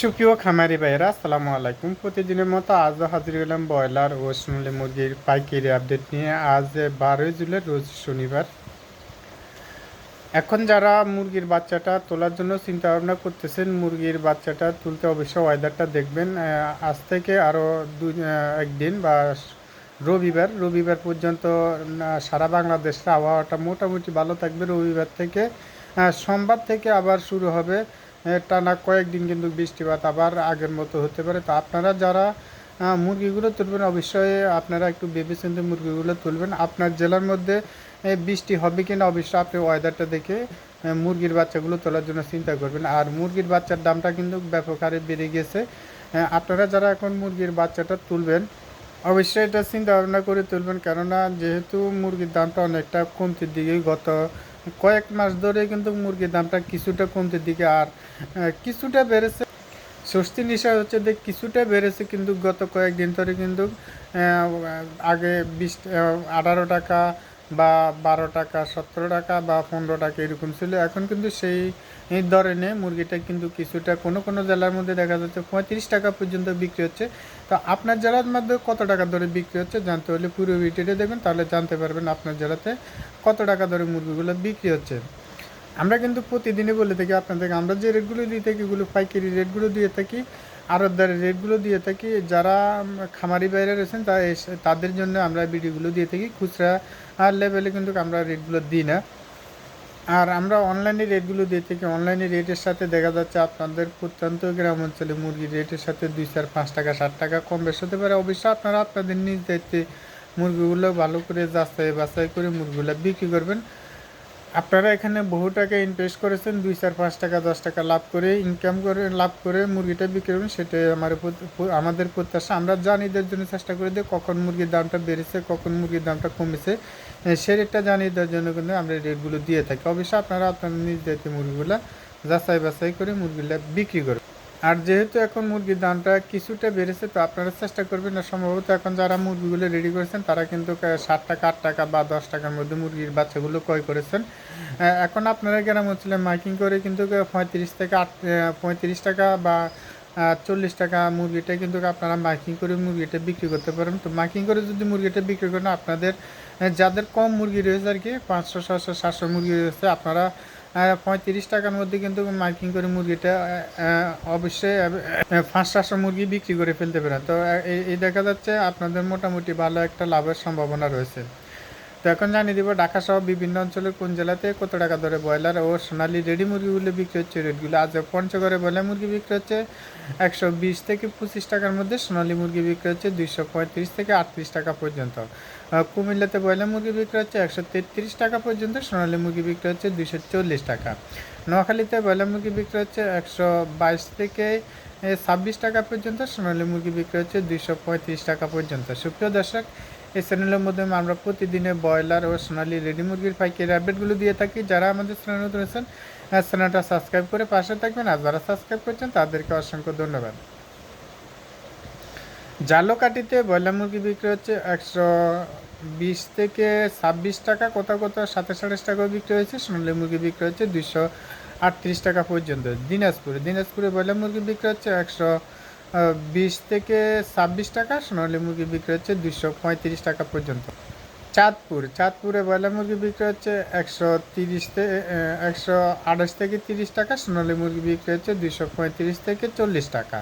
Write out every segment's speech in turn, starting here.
সুপ্রিয় খামারি ভাইয়েরা, আসসালামু আলাইকুম। প্রতিদিনের মতো আজও হাজির হলাম ব্রয়লার ও সোনালী মুরগির পাইকারি আপডেট নিয়ে। আজ বারোই জুলাই, রোজ শনিবার। এখন যারা মুরগির বাচ্চাটা তোলার জন্য চিন্তা ভাবনা করতেছেন, মুরগির বাচ্চাটা তুলতে অবশ্যই ওয়েদারটা দেখবেন। আজ থেকে আরও দুই একদিন বা রবিবার রবিবার পর্যন্ত সারা বাংলাদেশের আবহাওয়াটা মোটামুটি ভালো থাকবে। রবিবার থেকে সোমবার থেকে আবার শুরু হবে টানা কয়েকদিন কিন্তু বৃষ্টিপাত আবার আগের মতো হতে পারে। তো আপনারা যারা মুরগিগুলো তুলবেন, অবশ্যই আপনারা একটু ভেবেচিন্তে মুরগিগুলো তুলবেন। আপনার জেলার মধ্যে বৃষ্টি হবে কি না অবশ্যই আপনি ওয়েদারটা দেখে মুরগির বাচ্চাগুলো তোলার জন্য চিন্তা করবেন। আর মুরগির বাচ্চার দামটা কিন্তু ব্যাপক হারে বেড়ে গেছে। আপনারা যারা এখন মুরগির বাচ্চাটা তুলবেন, অবশ্যই এটা চিন্তা ভাবনা করে তুলবেন। কেননা, যেহেতু মুরগির দামটা অনেকটা কমতির দিকে গত কয়েক মাস ধরে কিন্তু মুরগির দামটা কিছুটা কমতে দিকে আর কিছুটা বেড়েছে। স্বস্তি নিশায় হচ্ছে যে কিছুটা বেড়েছে কিন্তু গত কয়েকদিন ধরে কিন্তু আগে বিশ আঠারো টাকা বা বারো টাকা, সতেরো টাকা বা পনেরো টাকা এরকম ছিল। এখন কিন্তু সেই ধরনের মুরগিটা কিন্তু কিছুটা কোনো কোনো জেলার মধ্যে দেখা যাচ্ছে পঁয়ত্রিশ টাকা পর্যন্ত বিক্রি হচ্ছে। তো আপনার জেলার মধ্যে কত টাকা ধরে বিক্রি হচ্ছে জানতে হলে পুরো ভিডিওটা দেখবেন, তাহলে জানতে পারবেন আপনার জেলাতে কত টাকা ধরে মুরগিগুলো বিক্রি হচ্ছে। আমরা কিন্তু প্রতিদিনই বলে থাকি আপনাদেরকে, আমরা যে রেটগুলো দিয়ে থাকি, এগুলো পাইকারি রেটগুলো দিয়ে থাকি। আরতদারের রেটগুলো দিয়ে থাকি, যারা খামারি বাইরে রয়েছেন তা তাদের জন্য আমরা ভিডিওগুলো দিয়ে থাকি। খুচরা আর লেভেলে কিন্তু আমরা রেটগুলো দিই না। আর আমরা অনলাইনে রেটগুলো দিয়ে থাকি। অনলাইনে রেটের সাথে দেখা যাচ্ছে আপনাদের প্রত্যন্ত গ্রাম অঞ্চলে মুরগির রেটের সাথে দুই চার, পাঁচ টাকা, ষাট টাকা কম বেশ হতে পারে। অবশ্যই আপনারা আপনাদের নিজ দায়িত্বে মুরগিগুলো ভালো করে যাচাই বাছাই করে মুরগিগুলো বিক্রি করবেন। আপনারা এখানে বহু টাকা ইনভেস্ট করেছেন, দুই চার, পাঁচ টাকা, দশ টাকা লাভ করে ইনকাম করে, লাভ করে মুরগিটা বিক্রি করুন সেটাই আমার আমাদের প্রত্যাশা। আমরা জানি দেওয়ার জন্য চেষ্টা করে দিই কখন মুরগির দামটা বেড়েছে, কখন মুরগির দামটা কমেছে। সে রেটটা জানিয়ে দেওয়ার জন্য কিন্তু আমরা রেটগুলো দিয়ে থাকি। অবশ্যই আপনারা আপনার নিজ দায়িত্বে মুরগিগুলো যাচাই বাছাই করে মুরগিগুলো বিক্রি করবেন। আর যেহেতু এখন মুরগির দামটা কিছুটা বেড়েছে, তো আপনারা চেষ্টা করবেন না, সম্ভবত এখন যারা মুরগিগুলো রেডি করেছেন, তারা কিন্তু ষাট টাকা, আট টাকা বা দশ টাকার মধ্যে মুরগির বাচ্চাগুলো ক্রয় করেছেন। এখন আপনারা গ্রাম অঞ্চলে মাইকিং করে কিন্তু পঁয়ত্রিশ থেকে আট পঁয়ত্রিশ টাকা বা চল্লিশ টাকা মুরগিটা কিন্তু আপনারা মাইকিং করে মুরগিটা বিক্রি করতে পারেন। তো মাইকিং করে যদি মুরগিটা বিক্রি করেন, আপনাদের যাদের কম মুরগি রয়েছে আর কি, পাঁচশো ছশো সাতশো মুরগি রয়েছে, আপনারা পঁয়ত্রিশ টাকার মধ্যে কিন্তু মার্কিং করে মুরগিটা অবশ্যই পাঁচ সাতশো মুরগি বিক্রি করে ফেলতে পারেন। তো এই দেখা যাচ্ছে আপনাদের মোটামুটি ভালো একটা লাভের সম্ভাবনা রয়েছে। তো এখন জানিয়ে দিব ঢাকা সহ বিভিন্ন অঞ্চলের কোন জেলাতে কত টাকা ধরে ব্রয়লার ও সোনালী রেডি মুরগিগুলো বিক্রি হচ্ছে? রেটগুলো আজ পঞ্চগড়ে ব্রয়লার মুরগি বিক্রি হচ্ছে একশো বিশ থেকে পঁচিশ টাকার মধ্যে, সোনালী মুরগি বিক্রি হচ্ছে দুইশো পঁয়ত্রিশ থেকে আটত্রিশ টাকা পর্যন্ত। কুমিল্লাতে ব্রয়লার মুরগি বিক্রি হচ্ছে একশো তেত্রিশ টাকা পর্যন্ত, সোনালী মুরগি বিক্রি হচ্ছে দুইশো চল্লিশ টাকা। নোয়াখালীতে ব্রয়লার মুরগি বিক্রি হচ্ছে একশো বাইশ থেকে ছাব্বিশ টাকা পর্যন্ত, সোনালী মুরগি বিক্রি হচ্ছে দুইশো পঁয়ত্রিশ টাকা পর্যন্ত। সুপ্রিয় দর্শক এই চ্যানেলের মাধ্যমে আমরা প্রতিদিনে ব্রয়লার ও সোনালী রেডি মুরগির পাইকারি আপডেটগুলো দিয়ে থাকি। যারা আমাদের চ্যানেল নতুন আছেন চ্যানেলটা সাবস্ক্রাইব করে পাশে থাকবেন। আর যারা সাবস্ক্রাইব করছেন, তাদেরকে অসংখ্য ধন্যবাদ। জালকাটিতে ব্রয়লার মুরগি বিক্রি হচ্ছে একশো বিশ থেকে ছাব্বিশ টাকা কোথাও কোথাও সাতাশ আঠাশ টাকাও বিক্রি হয়েছে। সোনালী মুরগি বিক্রি হচ্ছে দুইশো আটত্রিশ টাকা পর্যন্ত। দিনাজপুরে দিনাজপুরে ব্রয়লার মুরগি বিক্রি হচ্ছে একশো বিশ থেকে ছাব্বিশ টাকা, সোনালী মুরগি বিক্রি হচ্ছে দুশো পঁয়ত্রিশ টাকা পর্যন্ত। চাঁদপুর, চাঁদপুরে ব্রয়লার মুরগি বিক্রি হচ্ছে একশো তিরিশ থেকে একশো আঠাশ থেকে তিরিশ টাকা, সোনালী মুরগি বিক্রি হচ্ছে দুশো পঁয়ত্রিশ থেকে চল্লিশ টাকা।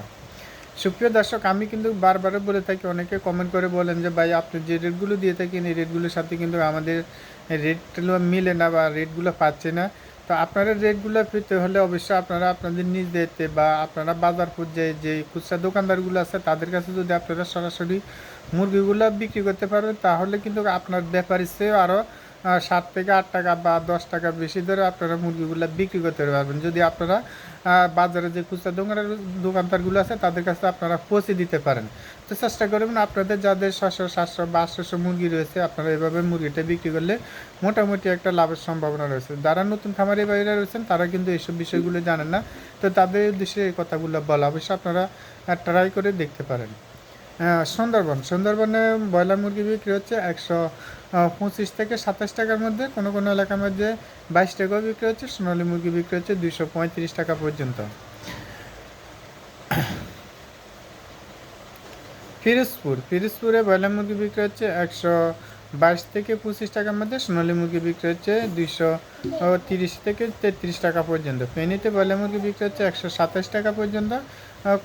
সুপ্রিয় দর্শক, আমি কিন্তু বারবার বলে থাকি, অনেকে কমেন্ট করে বলেন যে, ভাই, আপনি যে রেটগুলো দিয়ে থাকেন, এই রেটগুলোর সাথে কিন্তু আমাদের রেটগুলো মিলে না বা রেটগুলো পাচ্ছে না। তো আপনারা রেটগুলো পেতে হলে অবশ্যই আপনারা আপনাদের নিজ বা আপনারা বাজার পর্যায়ে যে খুচরা দোকানদারগুলো আছে, তাদের কাছে যদি আপনারা সরাসরি মুরগিগুলো বিক্রি করতে পারবেন তাহলে কিন্তু আপনার ব্যাপারের চেয়েও আরও সাত থেকে আট টাকা বা দশ টাকা বেশি ধরে আপনারা মুরগিগুলো বিক্রি করতে পারবেন। যদি আপনারা বাজারে যে খুচরা দোকানের দোকানদারগুলো আছে, তাদের কাছে আপনারা পৌঁছে দিতে পারেন। তো চেষ্টা করবেন আপনাদের যাদের ছশো সাতশো বা আটশোশো মুরগি রয়েছে, আপনারা এভাবে মুরগিটা বিক্রি করলে মোটামুটি একটা লাভের সম্ভাবনা রয়েছে। যারা নতুন খামারি বাইরে রয়েছেন, তারা কিন্তু এইসব বিষয়গুলো জানেন না। তো তাদের উদ্দেশ্যে এই কথাগুলো বলা। অবশ্যই আপনারা ট্রাই করে দেখতে পারেন। সুন্দরবন। সুন্দরবনে ব্রয়লার মুরগি বিক্রি হচ্ছে একশো পঁচিশ থেকে সাতাশ টাকার মধ্যে কোনো কোনো এলাকার মধ্যে বাইশ টাকাও বিক্রি হচ্ছে, সোনালি মুরগি বিক্রি হচ্ছে দুইশো পঁয়ত্রিশ টাকা পর্যন্ত। ফিরোজপুর, ফিরোজপুরে ব্রয়লার মুরগি বিক্রি হচ্ছে একশো বাইশ থেকে পঁচিশ টাকার মধ্যে সোনালী মুরগি বিক্রি হচ্ছে দুইশো তিরিশ থেকে তেত্রিশ টাকা পর্যন্ত। ফেনীতে ব্রয়লার মুরগি বিক্রি হচ্ছে একশো সাতাশ টাকা পর্যন্ত।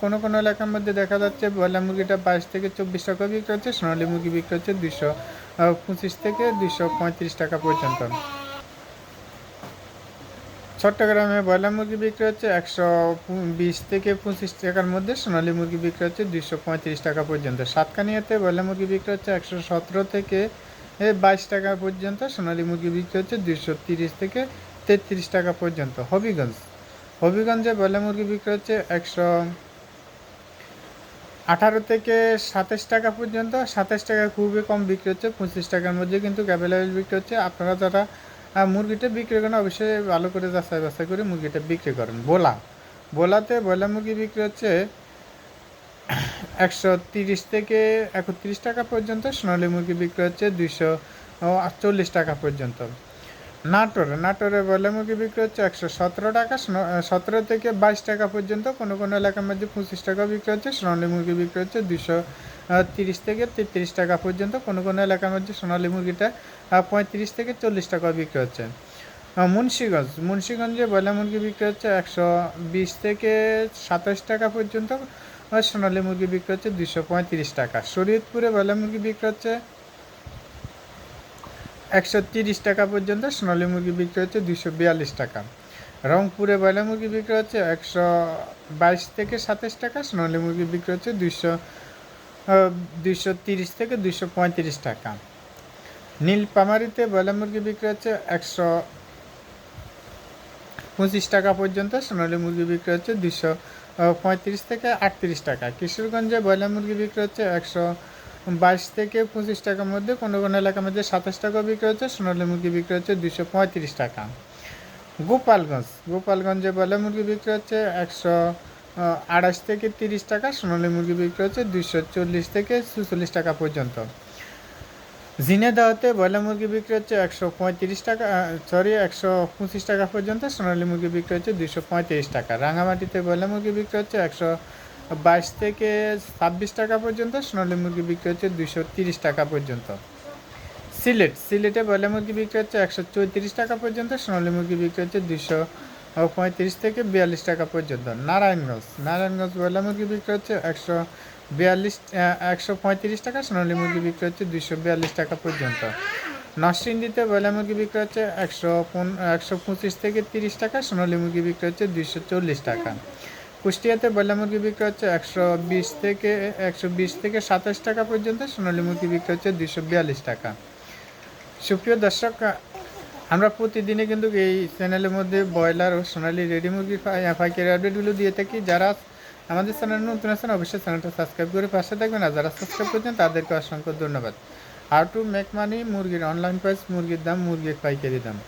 কোনো কোনো এলাকার মধ্যে দেখা যাচ্ছে ব্রয়লার মুরগিটা বাইশ থেকে চব্বিশ টাকা বিক্রি হচ্ছে, সোনালী মুরগি বিক্রি হচ্ছে দুইশো পঁচিশ থেকে দুইশো পঁয়ত্রিশ টাকা পর্যন্ত। চট্টগ্রামে ব্রয়লার মুরগি বিক্রি হচ্ছে একশো বিশ থেকে পঁচিশ টাকার মধ্যে, সোনালী মুরগি বিক্রি হচ্ছে দুইশো পঁয়ত্রিশ টাকা পর্যন্ত। সাতকানিয়াতে ব্রয়লার মুরগি বিক্রি হচ্ছে একশো সতেরো থেকে বাইশ টাকা পর্যন্ত, সোনালী মুরগি বিক্রি হচ্ছে দুইশো তিরিশ থেকে তেত্রিশ টাকা পর্যন্ত। হবিগঞ্জ, হবিগঞ্জে ব্রয়লার মুরগি বিক্রি হচ্ছে একশো আঠারো থেকে সাতাশ টাকা পর্যন্ত, সাতাশ টাকা খুবই কম বিক্রি হচ্ছে, পঁচিশ টাকার মধ্যে কিন্তু অ্যাভেলেবেল বিক্রি হচ্ছে। আপনারা যারা আহ, মুরগিটা বিক্রি করেন অবশ্যই ভালো করে যাচাই বাছাই করে মুরগিটা বিক্রি করেন। বোলা বোলাতে বয়লা মুরগি বিক্রি হচ্ছে একশো তিরিশ থেকে একত্রিশ টাকা পর্যন্ত সোনালি মুরগি বিক্রি হচ্ছে দুইশো চল্লিশ টাকা পর্যন্ত। নাটোরে নাটোরে ব্রয়লার মুরগি বিক্রি হচ্ছে একশো সতেরো টাকা সতেরো থেকে বাইশ টাকা পর্যন্ত। কোনো কোনো এলাকার মধ্যে পঁচিশ টাকা বিক্রি হচ্ছে, সোনালী মুরগি বিক্রি হচ্ছে দুশো তিরিশ থেকে তেত্রিশ টাকা পর্যন্ত। কোনো কোনো এলাকার মধ্যে সোনালী মুরগিটা পঁয়ত্রিশ থেকে চল্লিশ টাকা বিক্রি হচ্ছে। মুন্সিগঞ্জ, মুন্সিগঞ্জে ব্রয়লার মুরগি বিক্রি হচ্ছে একশো বিশ থেকে সাতাশ টাকা পর্যন্ত সোনালি মুরগি বিক্রি হচ্ছে দুশো পঁয়ত্রিশ টাকা। শরীয়তপুরে ব্রয়লার মুরগি বিক্রি হচ্ছে একশো তিরিশ টাকা পর্যন্ত সোনালী মুরগি বিক্রি হচ্ছে দুশো বিয়াল্লিশ টাকা। রংপুরে ব্রয়লার মুরগি বিক্রি হচ্ছে একশো বাইশ থেকে সাতাশ টাকা, সোনালী মুরগি বিক্রি হচ্ছে দুশো দুইশো তিরিশ থেকে দুইশো পঁয়ত্রিশ টাকা। নীলপামারিতে ব্রয়লার মুরগি বিক্রি হচ্ছে একশো পঁচিশ টাকা পর্যন্ত, সোনালী মুরগি বিক্রি হচ্ছে দুশো পঁয়ত্রিশ থেকে আটত্রিশ টাকা। কিশোরগঞ্জে ব্রয়লার মুরগি বিক্রি হচ্ছে একশো বাইশ থেকে পঁচিশ টাকার মধ্যে কোনো কোনো এলাকার মধ্যে সাতাশ টাকা বিক্রি হচ্ছে, সোনালী মুরগি বিক্রি হচ্ছে দুশো পঁয়ত্রিশ টাকা। গোপালগঞ্জ, গোপালগঞ্জে ব্রয়লার মুরগি বিক্রি হচ্ছে একশো আড়াইশ থেকে তিরিশ টাকা, সোনালী মুরগি বিক্রি হচ্ছে দুইশো চল্লিশ থেকে চুচল্লিশ টাকা পর্যন্ত। ঝিনেদাহতে ব্রয়লার মুরগি বিক্রি হচ্ছে একশো পঁয়ত্রিশ টাকা সরি একশো পঁচিশ টাকা পর্যন্ত, সোনালী মুরগি বিক্রি হচ্ছে দুশো পঁয়ত্রিশ টাকা। রাঙামাটিতে ব্রয়লার মুরগি বিক্রি হচ্ছে একশো বাইশ থেকে ছাব্বিশ টাকা পর্যন্ত, সোনালী মুরগি বিক্রি হচ্ছে দুশো তিরিশ টাকা পর্যন্ত। সিলেট, সিলেটে বয়লা মুরগি বিক্রি হচ্ছে একশো চৌত্রিশ টাকা পর্যন্ত, সোনালী মুরগি বিক্রি হচ্ছে দুশো পঁয়ত্রিশ থেকে বিয়াল্লিশ টাকা পর্যন্ত। নারায়ণগঞ্জ নারায়ণগঞ্জ বয়লা মুরগি বিক্রি হচ্ছে একশো বিয়াল্লিশ একশো পঁয়ত্রিশ টাকা, সোনালী মুরগি বিক্রি হচ্ছে দুশো বিয়াল্লিশ টাকা পর্যন্ত। নরসিংদীতে ব্রয়লার মুরগি বিক্রি হচ্ছে একশো একশো পঁচিশ থেকে তিরিশ টাকা, সোনালী মুরগি বিক্রি হচ্ছে দুশো চল্লিশ টাকা। কুষ্টিয়াতে ব্রয়লার মুরগি বিক্রি হচ্ছে একশো বিশ থেকে, একশো বিশ থেকে সাতাশ টাকা পর্যন্ত, সোনালী মুরগি বিক্রি হচ্ছে দুশো বিয়াল্লিশ টাকা। সুপ্রিয় দর্শক, আমরা প্রতিদিনে কিন্তু এই চ্যানেলের মধ্যে ব্রয়লার ও সোনালী রেডি মুরগি পাই- পাইকারি আপডেটগুলো দিয়ে থাকি। যারা আমাদের চ্যানেল নতুন আছেন, অবশ্যই চ্যানেলটা সাবস্ক্রাইব করে পাশে থাকবেন আর যারা সাবস্ক্রাইব করছেন, তাদেরকে অসংখ্য ধন্যবাদ। হাউ টু মেক মানি মুরগির অনলাইন প্রাইস মুরগির দাম, মুরগির পাইকারি দাম।